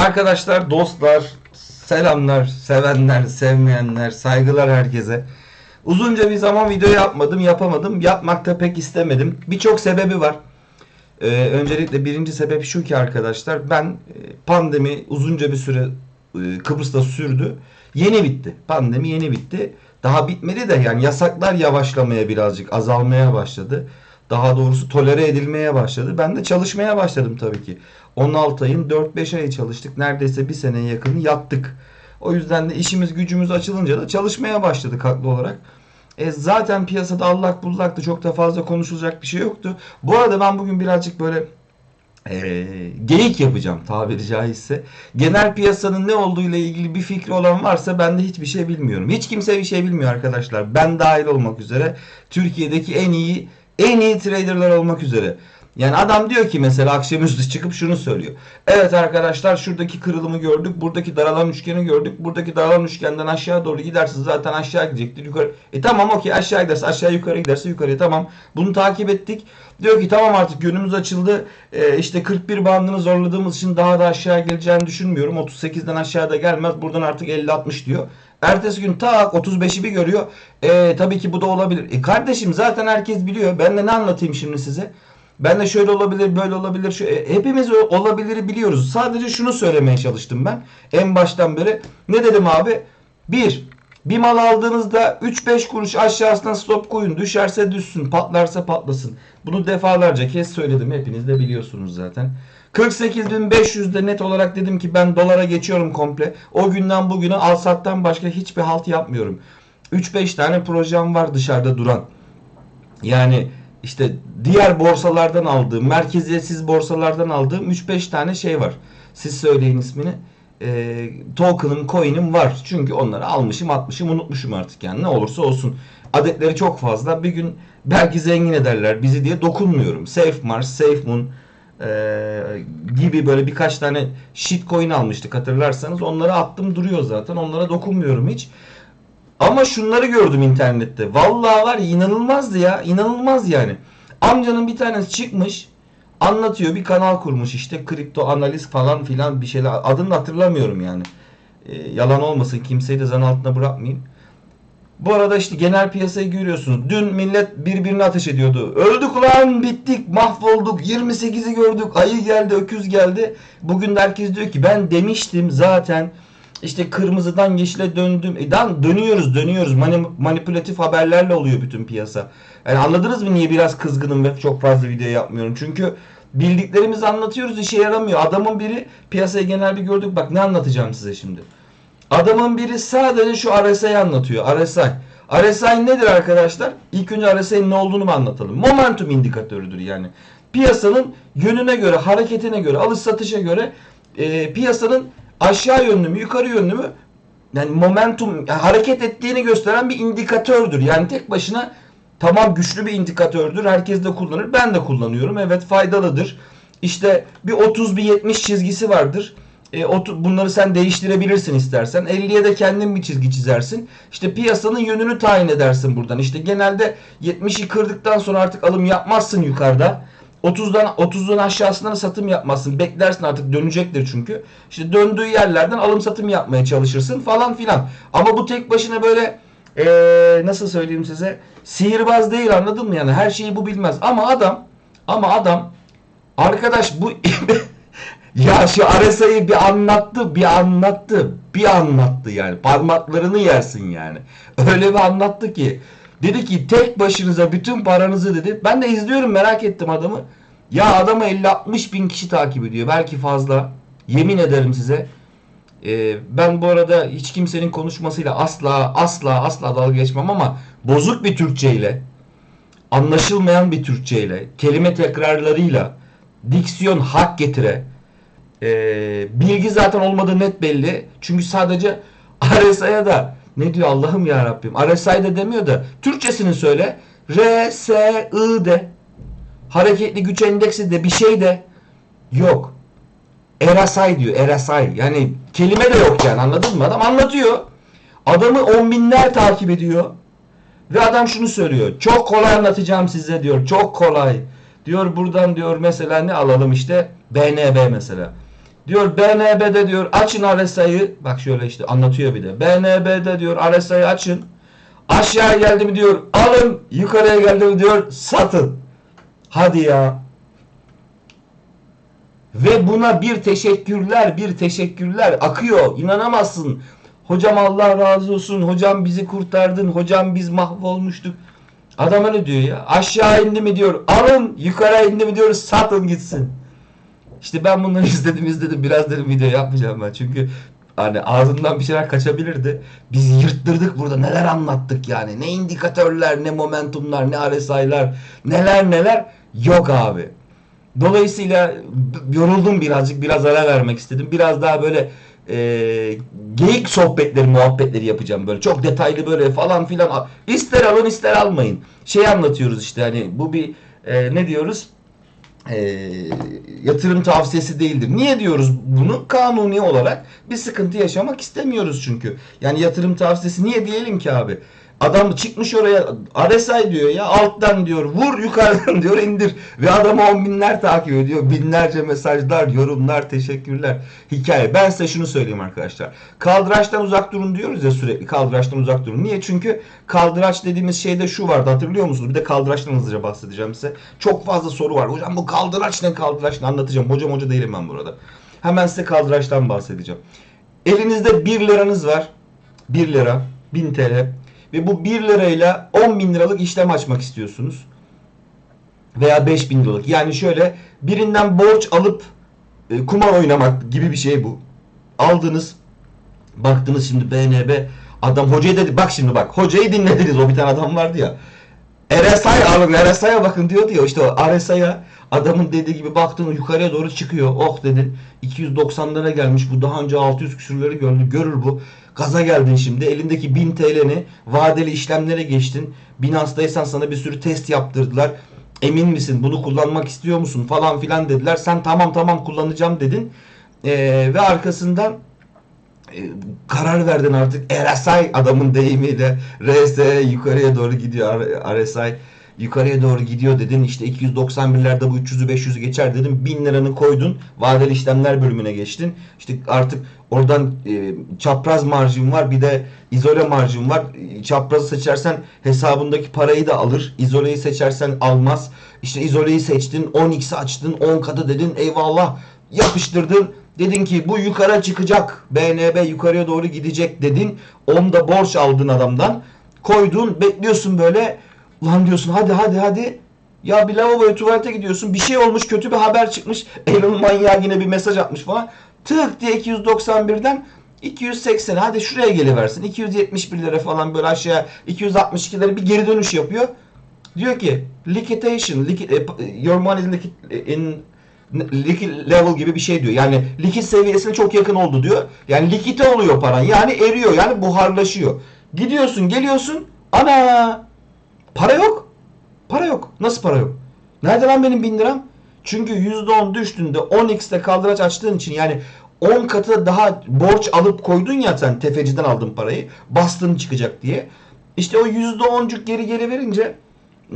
Arkadaşlar, dostlar, selamlar, sevenler, sevmeyenler, saygılar herkese. Uzunca bir zaman video yapmadım, yapamadım. Yapmak da pek istemedim. Birçok sebebi var. Ee, öncelikle birinci sebep şu ki arkadaşlar ben e, pandemi uzunca bir süre e, Kıbrıs'ta sürdü. Yeni bitti. Pandemi yeni bitti. Daha bitmedi de yani yasaklar yavaşlamaya birazcık azalmaya başladı. Daha doğrusu tolere edilmeye başladı. Ben de çalışmaya başladım tabii ki. 16 ayın 4-5 ayı çalıştık. Neredeyse bir seneye yakını yattık. O yüzden de işimiz gücümüz açılınca da çalışmaya başladık haklı olarak. E, zaten piyasada allak bullaktı. Çok da fazla konuşulacak bir şey yoktu. Bu arada ben bugün birazcık böyle e, geyik yapacağım tabiri caizse. Genel piyasanın ne olduğu ile ilgili bir fikri olan varsa ben de hiçbir şey bilmiyorum. Hiç kimse bir şey bilmiyor arkadaşlar. Ben dahil olmak üzere Türkiye'deki en iyi en iyi traderlar olmak üzere. Yani adam diyor ki mesela akşamüstü çıkıp şunu söylüyor. Evet arkadaşlar şuradaki kırılımı gördük. Buradaki daralan üçgeni gördük. Buradaki daralan üçgenden aşağı doğru giderse zaten aşağı gidecektir. Yukarı. E tamam okey aşağı giderse aşağı yukarı giderse yukarıya tamam. Bunu takip ettik. Diyor ki tamam artık yönümüz açıldı. E, işte 41 bandını zorladığımız için daha da aşağı geleceğini düşünmüyorum. 38'den aşağıda gelmez. Buradan artık 50-60 diyor. Ertesi gün tak 35'i bir görüyor. E, tabii ki bu da olabilir. E kardeşim zaten herkes biliyor. Ben de ne anlatayım şimdi size? Ben de şöyle olabilir, böyle olabilir. Şu, e, hepimiz olabiliri biliyoruz. Sadece şunu söylemeye çalıştım ben. En baştan beri. Ne dedim abi? Bir, bir mal aldığınızda 3-5 kuruş aşağısına stop koyun. Düşerse düşsün, patlarsa patlasın. Bunu defalarca kez söyledim. Hepiniz de biliyorsunuz zaten. 48.500'de net olarak dedim ki ben dolara geçiyorum komple. O günden bugüne al sattan başka hiçbir halt yapmıyorum. 3-5 tane projem var dışarıda duran. Yani işte diğer borsalardan aldığım, merkeziyetsiz borsalardan aldığım 3-5 tane şey var. Siz söyleyin ismini. Ee, token'ım, coin'im var. Çünkü onları almışım, atmışım, unutmuşum artık yani. Ne olursa olsun. Adetleri çok fazla. Bir gün belki zengin ederler bizi diye dokunmuyorum. Safe Mars, Safe Moon ee, gibi böyle birkaç tane shitcoin almıştık hatırlarsanız. Onları attım duruyor zaten. Onlara dokunmuyorum hiç. Ama şunları gördüm internette. Vallahi var inanılmazdı ya. İnanılmaz yani. Amcanın bir tanesi çıkmış. Anlatıyor bir kanal kurmuş işte. Kripto analiz falan filan bir şeyler. Adını hatırlamıyorum yani. Ee, yalan olmasın kimseyi de zan altına bırakmayayım. Bu arada işte genel piyasayı görüyorsunuz. Dün millet birbirine ateş ediyordu. Öldük ulan bittik mahvolduk 28'i gördük ayı geldi öküz geldi. Bugün de herkes diyor ki ben demiştim zaten işte kırmızıdan yeşile döndüm. E dan dönüyoruz dönüyoruz Mani- manipülatif haberlerle oluyor bütün piyasa. Yani anladınız mı niye biraz kızgınım ve çok fazla video yapmıyorum. Çünkü bildiklerimizi anlatıyoruz işe yaramıyor. Adamın biri piyasayı genel bir gördük bak ne anlatacağım size şimdi. Adamın biri sadece şu RSI'yi anlatıyor. RSI. RSI nedir arkadaşlar? İlk önce RSI'nin ne olduğunu mu anlatalım? Momentum indikatörüdür yani. Piyasanın yönüne göre, hareketine göre, alış satışa göre e, piyasanın aşağı yönlü mü, yukarı yönlü mü yani momentum yani hareket ettiğini gösteren bir indikatördür. Yani tek başına tamam güçlü bir indikatördür. Herkes de kullanır. Ben de kullanıyorum. Evet faydalıdır. İşte bir 30 bir 70 çizgisi vardır. E, bunları sen değiştirebilirsin istersen. 50'ye de kendin bir çizgi çizersin. İşte piyasanın yönünü tayin edersin buradan. İşte genelde 70'i kırdıktan sonra artık alım yapmazsın yukarıda. 30'dan 30'un aşağısından satım yapmazsın. Beklersin artık dönecektir çünkü. İşte döndüğü yerlerden alım satım yapmaya çalışırsın falan filan. Ama bu tek başına böyle eee, nasıl söyleyeyim size sihirbaz değil anladın mı yani her şeyi bu bilmez. Ama adam ama adam arkadaş bu ya şu RSI'yi bir anlattı bir anlattı bir anlattı yani parmaklarını yersin yani. Öyle bir anlattı ki dedi ki tek başınıza bütün paranızı dedi. Ben de izliyorum merak ettim adamı. Ya adamı 50-60 bin kişi takip ediyor belki fazla. Yemin ederim size. Ee, ben bu arada hiç kimsenin konuşmasıyla asla asla asla dalga geçmem ama bozuk bir Türkçeyle anlaşılmayan bir Türkçeyle kelime tekrarlarıyla diksiyon hak getire ee, bilgi zaten olmadığı net belli. Çünkü sadece RSI'ya da ne diyor Allah'ım ya Rabbim. RSI'de demiyor da Türkçesini söyle. R, S, I de. Hareketli güç endeksi de bir şey de yok. RSI diyor. RSI. Yani kelime de yok yani anladın mı? Adam anlatıyor. Adamı on binler takip ediyor. Ve adam şunu söylüyor. Çok kolay anlatacağım size diyor. Çok kolay. Diyor buradan diyor mesela ne alalım işte BNB mesela. Diyor BNB'de diyor açın RSI'yi. Bak şöyle işte anlatıyor bir de. BNB'de diyor RSI'yi açın. Aşağı geldi mi diyor alın. Yukarıya geldi mi diyor satın. Hadi ya. Ve buna bir teşekkürler, bir teşekkürler akıyor. İnanamazsın. Hocam Allah razı olsun. Hocam bizi kurtardın. Hocam biz mahvolmuştuk. Adam öyle diyor ya. Aşağı indi mi diyor. Alın. Yukarı indi mi diyor. Satın gitsin. İşte ben bunları izledim izledim. Biraz dedim video yapmayacağım ben. Çünkü hani ağzından bir şeyler kaçabilirdi. Biz yırttırdık burada. Neler anlattık yani. Ne indikatörler, ne momentumlar, ne RSI'lar, neler neler. Yok abi. Dolayısıyla yoruldum birazcık. Biraz ara vermek istedim. Biraz daha böyle e, geyik sohbetleri, muhabbetleri yapacağım böyle. Çok detaylı böyle falan filan. İster alın ister almayın. Şey anlatıyoruz işte hani bu bir e, ne diyoruz? E, yatırım tavsiyesi değildir. Niye diyoruz bunu? Kanuni olarak bir sıkıntı yaşamak istemiyoruz çünkü. Yani yatırım tavsiyesi niye diyelim ki abi? Adam çıkmış oraya RSI diyor ya alttan diyor vur yukarıdan diyor indir. Ve adamı on binler takip ediyor binlerce mesajlar yorumlar teşekkürler hikaye. Ben size şunu söyleyeyim arkadaşlar. Kaldıraçtan uzak durun diyoruz ya sürekli kaldıraçtan uzak durun. Niye? Çünkü kaldıraç dediğimiz şeyde şu vardı hatırlıyor musunuz? Bir de kaldıraçtan hızlıca bahsedeceğim size. Çok fazla soru var. Hocam bu kaldıraç ne kaldıraç ne? Anlatacağım. Hocam hoca değilim ben burada. Hemen size kaldıraçtan bahsedeceğim. Elinizde 1 liranız var. 1 lira 1000 TL ve bu 1 lirayla 10 bin liralık işlem açmak istiyorsunuz. Veya 5 bin liralık. Yani şöyle birinden borç alıp e, kumar oynamak gibi bir şey bu. Aldınız. Baktınız şimdi BNB adam hocayı dedi bak şimdi bak hocayı dinlediniz o bir tane adam vardı ya. RSI alın RSI'ye bakın diyordu ya işte o RSI'ya adamın dediği gibi baktın yukarıya doğru çıkıyor. Oh dedin 290'lara gelmiş bu daha önce 600 küsürleri gördü görür bu. Gaza geldin şimdi elindeki 1000 TL'ni vadeli işlemlere geçtin. Binance'daysan sana bir sürü test yaptırdılar. Emin misin bunu kullanmak istiyor musun falan filan dediler. Sen tamam tamam kullanacağım dedin. Ee, ve arkasından e, karar verdin artık RSI adamın deyimiyle RS yukarıya doğru gidiyor RSI yukarıya doğru gidiyor dedin işte 291'lerde bu 300'ü 500'ü geçer dedim 1000 liranı koydun vadeli işlemler bölümüne geçtin işte artık oradan e, çapraz marjin var bir de izole marjin var E, çaprazı seçersen hesabındaki parayı da alır izoleyi seçersen almaz işte izoleyi seçtin 10x açtın 10 katı dedin eyvallah yapıştırdın Dedin ki bu yukarı çıkacak. BNB yukarıya doğru gidecek dedin. Onda borç aldın adamdan. Koydun bekliyorsun böyle. Lan diyorsun hadi hadi hadi. Ya bir lavaboya tuvalete gidiyorsun. Bir şey olmuş kötü bir haber çıkmış. Elon manyağı yine bir mesaj atmış falan. Tık diye 291'den 280 hadi şuraya geliversin. 271 lira falan böyle aşağı 262 lira bir geri dönüş yapıyor. Diyor ki liquidation, liquid, e, your money is liquid, in liquid level gibi bir şey diyor. Yani likit seviyesine çok yakın oldu diyor. Yani likite oluyor paran. Yani eriyor. Yani buharlaşıyor. Gidiyorsun, geliyorsun. Ana! Para yok. Para yok. Nasıl para yok? Nerede lan benim bin liram? Çünkü %10 düştüğünde 10x'te kaldıraç açtığın için yani 10 katı daha borç alıp koydun ya sen tefeciden aldın parayı. Bastın çıkacak diye. İşte o %10'cuk geri geri verince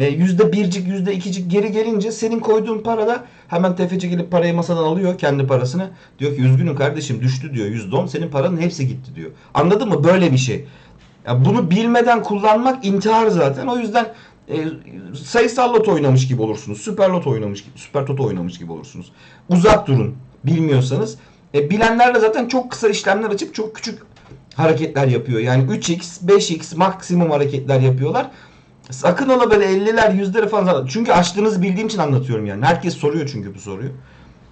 e, yüzde bircik yüzde ikicik geri gelince senin koyduğun parada hemen tefeci gelip parayı masadan alıyor kendi parasını. Diyor ki üzgünüm kardeşim düştü diyor yüzde on senin paranın hepsi gitti diyor. Anladın mı? Böyle bir şey. Ya bunu bilmeden kullanmak intihar zaten. O yüzden e, sayısal lot oynamış gibi olursunuz. Süper lot oynamış gibi, süper toto oynamış gibi olursunuz. Uzak durun bilmiyorsanız. E, bilenler de zaten çok kısa işlemler açıp çok küçük hareketler yapıyor. Yani 3x, 5x maksimum hareketler yapıyorlar. Sakın ola böyle 50'ler, yüzleri falan. Çünkü açtığınızı bildiğim için anlatıyorum yani. Herkes soruyor çünkü bu soruyu.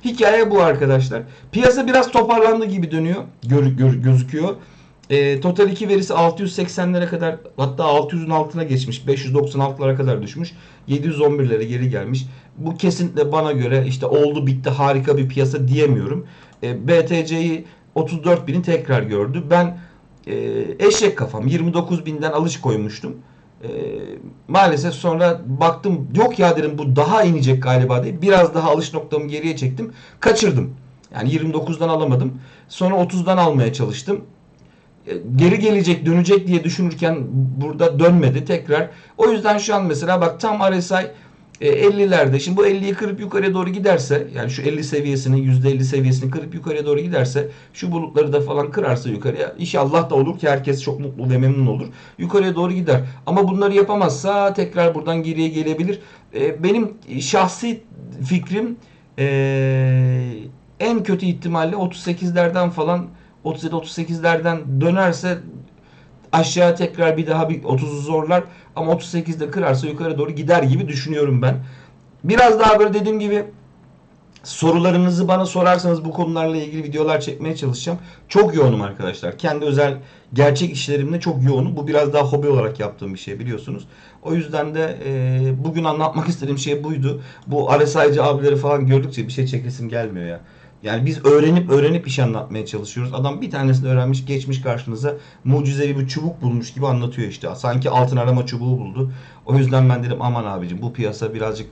Hikaye bu arkadaşlar. Piyasa biraz toparlandı gibi dönüyor. Gör, gör- gözüküyor. E, Total 2 verisi 680'lere kadar hatta 600'ün altına geçmiş. 596'lara kadar düşmüş. 711'lere geri gelmiş. Bu kesinlikle bana göre işte oldu bitti harika bir piyasa diyemiyorum. E, BTC'yi 34.000'i tekrar gördü. Ben e, eşek kafam 29.000'den alış koymuştum. E, maalesef sonra baktım yok ya dedim bu daha inecek galiba diye biraz daha alış noktamı geriye çektim. Kaçırdım. Yani 29'dan alamadım. Sonra 30'dan almaya çalıştım. E, Geri gelecek dönecek diye düşünürken burada dönmedi tekrar. O yüzden şu an mesela bak tam RSI e, 50'lerde şimdi bu 50'yi kırıp yukarıya doğru giderse yani şu 50 seviyesini %50 seviyesini kırıp yukarıya doğru giderse şu bulutları da falan kırarsa yukarıya inşallah da olur ki herkes çok mutlu ve memnun olur. Yukarıya doğru gider. Ama bunları yapamazsa tekrar buradan geriye gelebilir. E, benim şahsi fikrim e, en kötü ihtimalle 38'lerden falan 37-38'lerden dönerse aşağı tekrar bir daha bir 30'u zorlar ama 38'de kırarsa yukarı doğru gider gibi düşünüyorum ben. Biraz daha böyle dediğim gibi sorularınızı bana sorarsanız bu konularla ilgili videolar çekmeye çalışacağım. Çok yoğunum arkadaşlar. Kendi özel gerçek işlerimde çok yoğunum. Bu biraz daha hobi olarak yaptığım bir şey biliyorsunuz. O yüzden de e, bugün anlatmak istediğim şey buydu. Bu RSI'ci abileri falan gördükçe bir şey çekesim gelmiyor ya. Yani biz öğrenip öğrenip iş anlatmaya çalışıyoruz. Adam bir tanesini öğrenmiş geçmiş karşınıza mucizevi bir çubuk bulmuş gibi anlatıyor işte. Sanki altın arama çubuğu buldu. O yüzden ben dedim aman abicim bu piyasa birazcık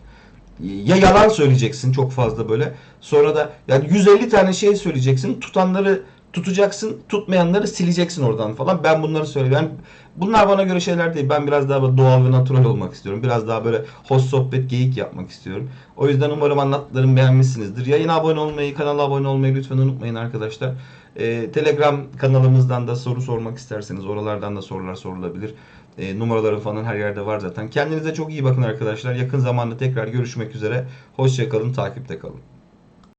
ya yalan söyleyeceksin çok fazla böyle. Sonra da yani 150 tane şey söyleyeceksin. Tutanları tutacaksın, tutmayanları sileceksin oradan falan. Ben bunları söylüyorum. Yani bunlar bana göre şeyler değil. Ben biraz daha doğal ve natural olmak istiyorum. Biraz daha böyle hoş sohbet, geyik yapmak istiyorum. O yüzden umarım anlattıklarımı beğenmişsinizdir. Yayına abone olmayı, kanala abone olmayı lütfen unutmayın arkadaşlar. Ee, Telegram kanalımızdan da soru sormak isterseniz oralardan da sorular sorulabilir. E, numaraları falan her yerde var zaten. Kendinize çok iyi bakın arkadaşlar. Yakın zamanda tekrar görüşmek üzere. Hoşçakalın, takipte kalın.